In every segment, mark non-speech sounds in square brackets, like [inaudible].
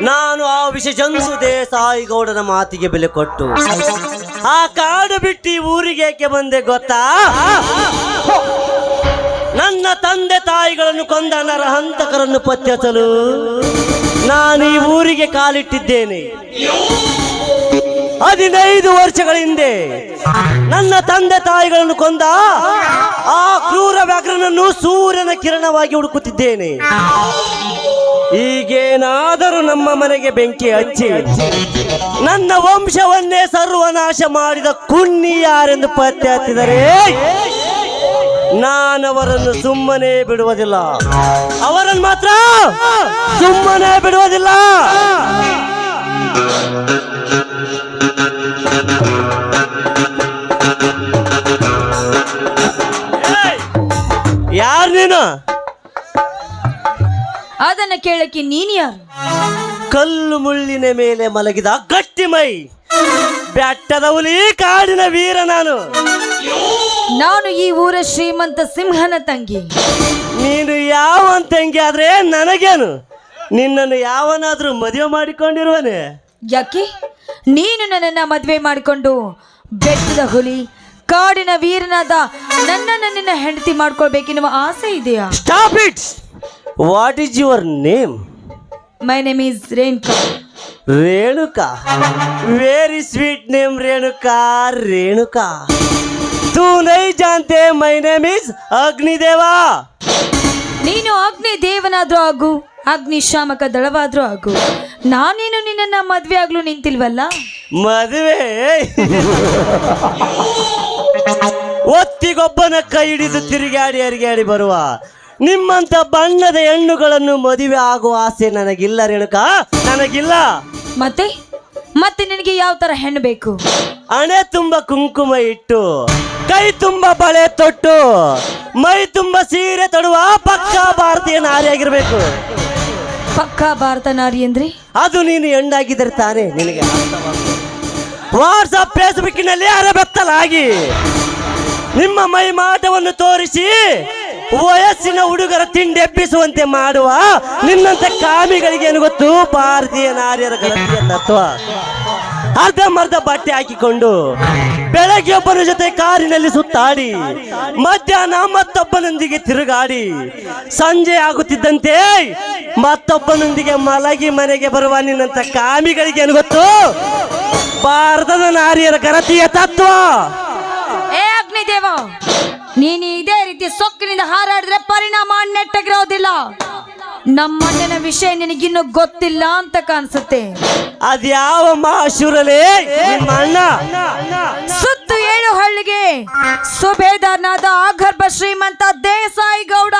ನಾನು ಆ ವಿಷಜಂತು ಸಾಯಿಗೌಡನ ಮಾತಿಗೆ ಬೆಲೆ ಕೊಟ್ಟು. ಆ ಕಾಡು ಬಿಟ್ಟು ಊರಿಗೆ ಏಕೆ ಬಂದೆ ಗೊತ್ತಾ? ನನ್ನ ತಂದೆ ತಾಯಿಗಳನ್ನು ಕೊಂದ ನರಹಂತಕರನ್ನು ಪತ್ತೆಹಚ್ಚಲು ನಾನು ಈ ಊರಿಗೆ ಕಾಲಿಟ್ಟಿದ್ದೇನೆ. ಹದಿನೈದು ವರ್ಷಗಳ ಹಿಂದೆ ನನ್ನ ತಂದೆ ತಾಯಿಗಳನ್ನು ಕೊಂದ ಆ ಕ್ರೂರ ವ್ಯಾಘ್ರನನ್ನು ಸೂರ್ಯನ ಕಿರಣವಾಗಿ ಹುಡುಕುತ್ತಿದ್ದೇನೆ. ಈಗೇನಾದರೂ ನಮ್ಮ ಮನೆಗೆ ಬೆಂಕಿ ಹಚ್ಚಿ, ನನ್ನ ವಂಶವನ್ನೇ ಸರ್ವನಾಶ ಮಾಡಿದ ಕುನ್ನಿ ಯಾರೆಂದು ಪತ್ತೆ ಹತ್ತಿದರೆ, ನಾನವರನ್ನು ಸುಮ್ಮನೆ ಬಿಡುವುದಿಲ್ಲ. ಅವರನ್ನು ಮಾತ್ರ ಸುಮ್ಮನೆ ಬಿಡುವುದಿಲ್ಲ. ಯಾರು ನೀನು? ಅದನ್ನ ಕೇಳಕ್ಕೆ ನೀನು ಯಾರು? ಕಲ್ಲು ಮುಳ್ಳಿನ ಮೇಲೆ ಮಲಗಿದ ಗಟ್ಟಿ ಮೈ ಬೆಟ್ಟದ ಹುಲಿ ಕಾಡಿನ ವೀರ ನಾನು. ನಾನು ಈ ಊರ ಶ್ರೀಮಂತ ಸಿಂಹನ ತಂಗಿ. ನೀನು ಯಾವ ತಂಗಿ ಆದ್ರೆ ನನಗೇನು? ನಿನ್ನನ್ನು ಯಾವನಾದ್ರೂ ಮದುವೆ ಮಾಡಿಕೊಂಡಿರುವನೆ? ಯಾಕೆ? ನೀನು ನನ್ನನ್ನ ಮದುವೆ ಮಾಡಿಕೊಂಡು ಬೆಟ್ಟದ ಹುಲಿ ಕಾಡಿನ ವೀರನಾದ ನನ್ನನ್ನು ನಿನ್ನ ಹೆಂಡತಿ ಮಾಡ್ಕೊಳ್ಬೇಕೆನ್ನುವ ಆಸೆ ಇದೆಯಾ? Stop it what is your name my name is Renuka Renuka very sweet name Renuka Renuka ತೂ ನೈ ಜಾನ್ತೆ ಮೈ ನೇಮ್ ಈಸ್ ಅಗ್ನಿದೇವಾ ನೀನು ಅಗ್ನಿ ದೇವನಾದ್ರೂ ಆಗು ಅಗ್ನಿಶಾಮಕ ದಳವಾದ್ರೂ ಆಗು. ನಾನೇನು ನಿನ್ನನ್ನ ಮದ್ವೆ ಆಗ್ಲು ನಿಂತಿಲ್ವಲ್ಲ? ಮದುವೆ? [laughs] ಒತ್ತಿಗೊಬ್ಬನ ಕೈ ಹಿಡಿದು ತಿರುಗಾಡಿ ಅರಿಗಾಡಿ ಬರುವ ನಿಮ್ಮಂತ ಬಣ್ಣದ ಹೆಣ್ಣುಗಳನ್ನು ಮದುವೆ ಆಗುವ ಆಸೆ ನನಗಿಲ್ಲ ರೇಣುಕಾ. ನನಗಿಲ್ಲ. ಮತ್ತೆ? ಮತ್ತೆ ನಿನಗೆ ಯಾವ ತರ ಹೆಣ್ಣು ಬೇಕು? ಹಣೆ ತುಂಬ ಕುಂಕುಮ ಇಟ್ಟು ಕೈ ತುಂಬ ಬಳೆ ತೊಟ್ಟು ಮೈ ತುಂಬ ಸೀರೆ ತೊಡುವ ಪಕ್ಕ ಭಾರತೀಯ ನಾರಿಯಾಗಿರ್ಬೇಕು ಪಕ್ಕಾ ಭಾರತ ನಾರಿ ಅಂದ್ರೆ? ಅದು ನೀನು ಹೆಣ್ಣಾಗಿದ್ರೆ ತಾನೇ ನಿನಗೆ. ವಾಟ್ಸಪ್ ಫೇಸ್ಬುಕ್ಕಿನಲ್ಲಿ ಅರಬೆತ್ತಲಾಗಿ. ನಿಮ್ಮ ಮೈ ಮಾಟವನ್ನು ತೋರಿಸಿ ವಯಸ್ಸಿನ ಹುಡುಗರ ತಿಂಡೆಬ್ಬಿಸುವಂತೆ ಮಾಡುವ ನಿನ್ನಂತ ಕಾಮಿಗಳಿಗೆ ಏನು ಗೊತ್ತು? ಭಾರತೀಯ ನಾರಿಯರ ಗಣತಿಯ ತತ್ವ. ಅರ್ಧಂಬರ್ಧ ಬಟ್ಟೆ ಹಾಕಿಕೊಂಡು ಬೆಳಗ್ಗೆ ಒಬ್ಬನ ಜೊತೆ ಕಾರಿನಲ್ಲಿ ಸುತ್ತಾಡಿ, ಮಧ್ಯಾಹ್ನ ಮತ್ತೊಬ್ಬನೊಂದಿಗೆ ತಿರುಗಾಡಿ, ಸಂಜೆ ಆಗುತ್ತಿದ್ದಂತೆ ಮತ್ತೊಬ್ಬನೊಂದಿಗೆ ಮಲಗಿ ಮನೆಗೆ ಬರುವ ನಿನ್ನಂತ ಕಾಮಿಗಳಿಗೆ ಏನು ಗೊತ್ತು? ಭಾರತದ ನಾರಿಯರ ಗಣತಿಯ ತತ್ವ. ನೀನು ಇದೇ ರೀತಿ ಸೊಕ್ಕಿನಿಂದ ಹಾರಾಡಿದ್ರೆ ಪರಿಣಾಮ ನೆಟ್ಟಗಿರೋದಿಲ್ಲ. ನಮ್ಮಣ್ಣನ ವಿಷಯ ನಿನಗಿನ್ನೂ ಗೊತ್ತಿಲ್ಲ ಅಂತ ಕಾಣಿಸುತ್ತೆ. ಅದ್ಯಾವ ಮಹಾಶೂರಲೇ ಅಣ್ಣ. ಸುತ್ತು ಏಳು ಹಳ್ಳಿಗೆ? ಸುಬೇದಾರ್ನಾದ ಆಗರ್ಭ ಶ್ರೀಮಂತ ದೇಸಾಯಿ ಗೌಡ.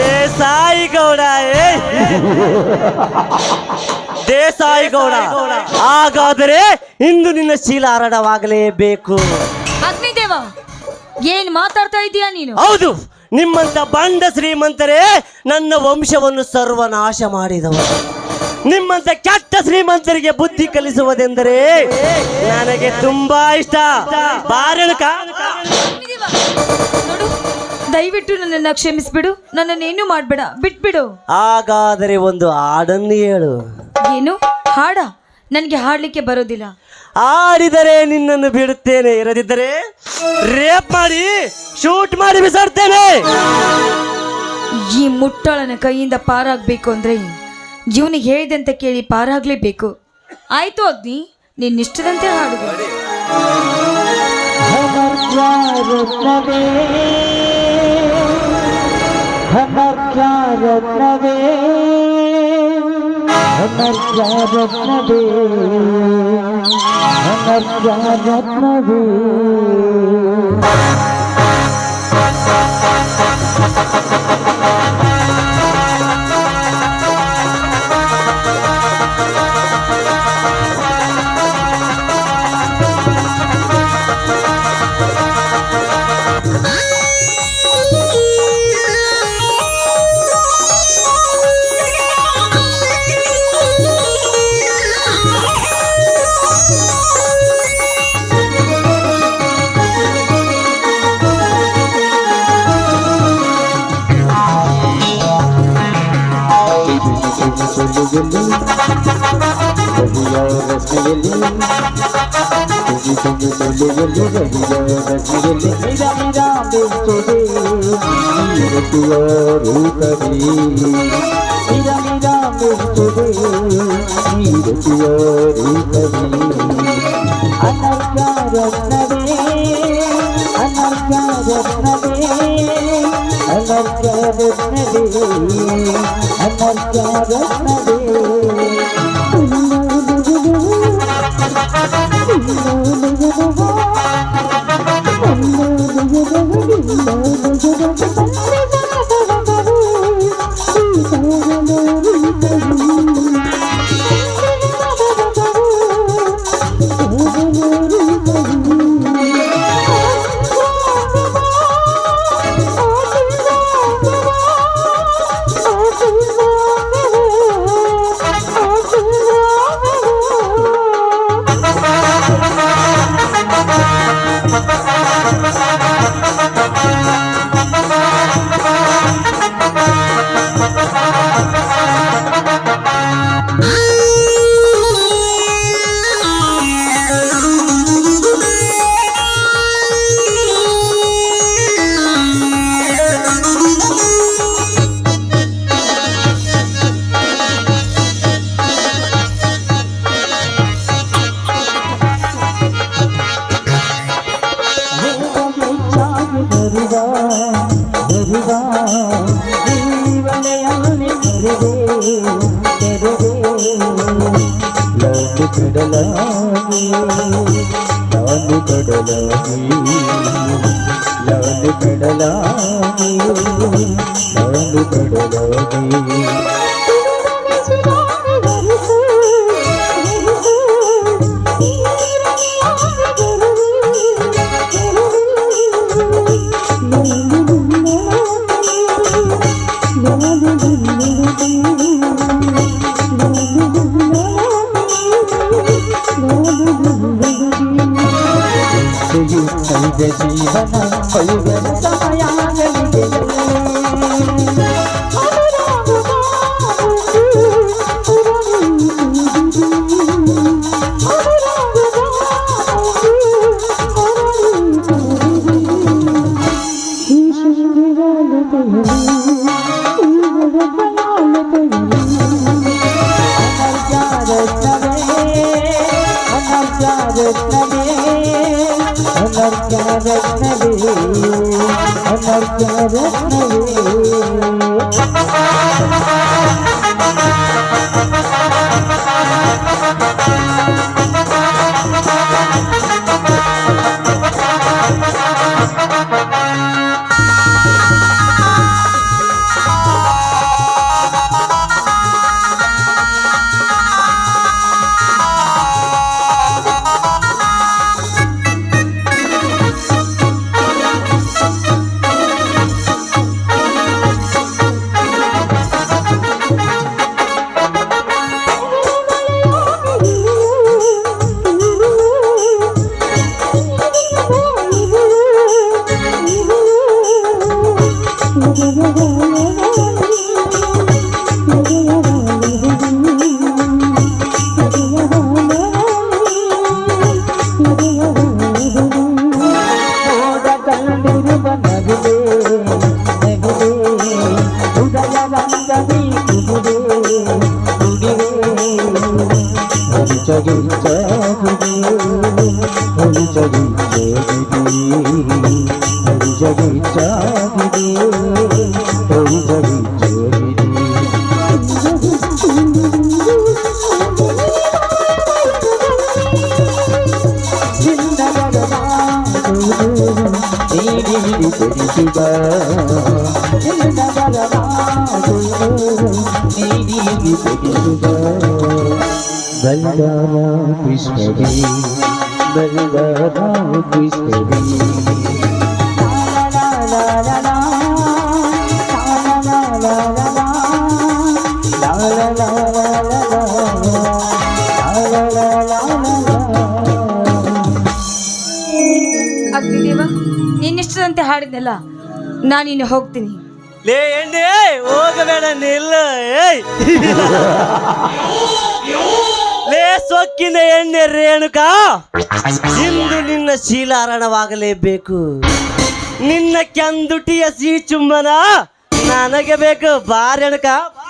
ದೇಸಾಯಿ ಗೌಡ ದೇಸಾಯಿ ಗೌಡ. ಹಾಗಾದರೆ ಇಂದು ನಿನ್ನ ಶೀಲ ಹಾರಾಡವಾಗಲೇಬೇಕು ಅಗ್ನಿದೇವ ಏನ್ ಮಾತಾಡ್ತಾ ಇದೀಯಾ ನೀನು? ಹೌದು ನಿಮ್ಮಂತ ಬಂಡ ಶ್ರೀಮಂತರೇ ನನ್ನ ವಂಶವನ್ನು ಸರ್ವನಾಶ ಮಾಡಿದವರು. ನಿಮ್ಮಂತ ಕೆಟ್ಟ ಶ್ರೀಮಂತರಿಗೆ ಬುದ್ಧಿ ಕಲಿಸುವುದೆಂದರೆ ನನಗೆ ತುಂಬಾ ಇಷ್ಟ. ನೋಡು ದಯವಿಟ್ಟು ನನ್ನನ್ನ ಕ್ಷಮಿಸ್ಬಿಡು ನನ್ನನ್ನೇನು ಮಾಡ್ಬೇಡ ಬಿಟ್ಬಿಡು. ಹಾಗಾದರೆ ಒಂದು ಹಾಡನ್ನು ಹೇಳು. ಏನು? ಹಾಡ? ನನಗೆ ಹಾಡ್ಲಿಕ್ಕೆ ಬರೋದಿಲ್ಲ. ಆಡಿದರೆ ನಿನ್ನನ್ನು ಬಿಡುತ್ತೇನೆ. ಇರದಿದ್ದರೆ ರೇಪ್ ಮಾಡಿ ಶೂಟ್ ಮಾಡಿ ಬಿಸಾಡ್ತೇನೆ. ಈ ಮುಟ್ಟಳನ ಕೈಯಿಂದ ಪಾರಾಗಬೇಕು ಅಂದರೆ ಜೀವನಿಗೆ ಹೇಳಿದಂತ ಕೇಳಿ ಪಾರಾಗಲೇಬೇಕು. ಆಯ್ತು ಅಗ್ನಿ ನಿನ್ನ ಇಷ್ಟದಂತೆ ಹಾಡು. ಹಮರ್ ಕ್ಯಾ ರತ್ನವೇ ಹಮರ್ ಕ್ಯಾ ರತ್ನವೇ I'm not going to get my view. ರಶ್ಮಿಯಲ್ಲಿ ತುಗಿ ತುಗಿ ತೊಲೆಯಲ್ಲಿ Lalu కడలాగి Lalu కడలాగి Lalu కడలాగి Thank you. ಕೈದ ಜೀವನ ಕೈಗನ ಸಮಯಗಳಿಗೆ রত্ন జగించేది హరి జగించాది హరి ಬಲ್ಲಾರ ಪುಷ್ಪವೇ ಅಗ್ನಿದೇವ ನೀನಿಷ್ಟದಂತೆ ಹಾಡಿದ್ನಲ್ಲ ನಾನಿನ್ನು ಹೋಗ್ತೀನಿ. ಲೇ ಎಣ್ಣೆ ಹೋಗಬೇಡ ನಿಲ್ಲ ಏಯ್. [laughs] ಲೇ ಸೊಕ್ಕಿನ ಎಣ್ಣೆ ರೇಣುಕಾ. ಇಂದು ನಿನ್ನ ಶೀಲಾರಣವಾಗಲೇಬೇಕು. ನಿನ್ನ ಕೆಂದುಟಿಯ ಸಿಹಿ ಚುಂಬನ ನನಗೆ ಬೇಕು. ಬಾ ರೇಣುಕಾ. ಬಾ.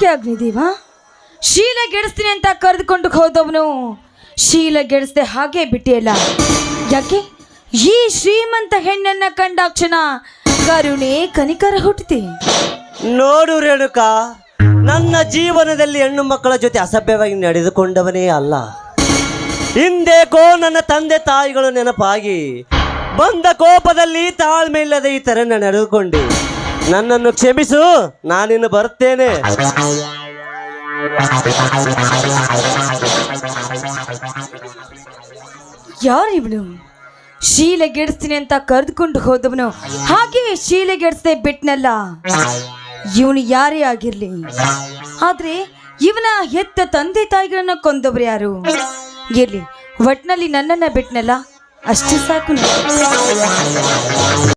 ಯಾಕೆ ಅಗ್ನಿದೇವ ಶೀಲ ಗೆಡಿಸ್ತೀನಿ ಅಂತ ಕರೆದುಕೊಂಡು ಹೋದವನು ಶೀಲ ಗೆಡಿಸ್ದೆ ಹಾಗೆ ಬಿಟ್ಟಿಯಲ್ಲ. ಯಾಕೆ? ಈ ಶ್ರೀಮಂತ ಹೆಣ್ಣನ್ನ ಕಂಡಾಕ್ಷಣ ಕರುಣೆ ಕನಿಕರ ಹುಟ್ಟಿದೆ. ನೋಡು ರೇಣುಕಾ, ನನ್ನ ಜೀವನದಲ್ಲಿ ಹೆಣ್ಣು ಮಕ್ಕಳ ಜೊತೆ ಅಸಭ್ಯವಾಗಿ ನಡೆದುಕೊಂಡವನೇ ಅಲ್ಲ. ಹಿಂದೇಕೋ ನನ್ನ ತಂದೆ ತಾಯಿಗಳು ನೆನಪಾಗಿ ಬಂದ ಕೋಪದಲ್ಲಿ ತಾಳ್ಮೆ ಇಲ್ಲದೆ ಈ ಥರ ನಡೆದುಕೊಂಡೆ. ನನ್ನನ್ನು ಕ್ಷಮಿಸು, ನಾನಿನ್ನು ಬರುತ್ತೇನೆ. ಶೀಲೆ ಗೆಡಿಸ್ತೀನಿ ಅಂತ ಕರೆದುಕೊಂಡು ಹೋದವನು ಹಾಗೆ ಶೀಲೆ ಗೆಡಿಸ್ದೆ ಬಿಟ್ನಲ್ಲ. ಇವನು ಯಾರೇ ಆಗಿರ್ಲಿ. ಆದ್ರೆ ಇವನ ಹೆತ್ತ ತಂದೆ ತಾಯಿಗಳನ್ನ ಕೊಂದವ್ರು ಯಾರು? ಇರ್ಲಿ, ಒಟ್ನಲ್ಲಿ ನನ್ನನ್ನ ಬಿಟ್ನಲ್ಲ? ಅಷ್ಟು ಸಾಕು.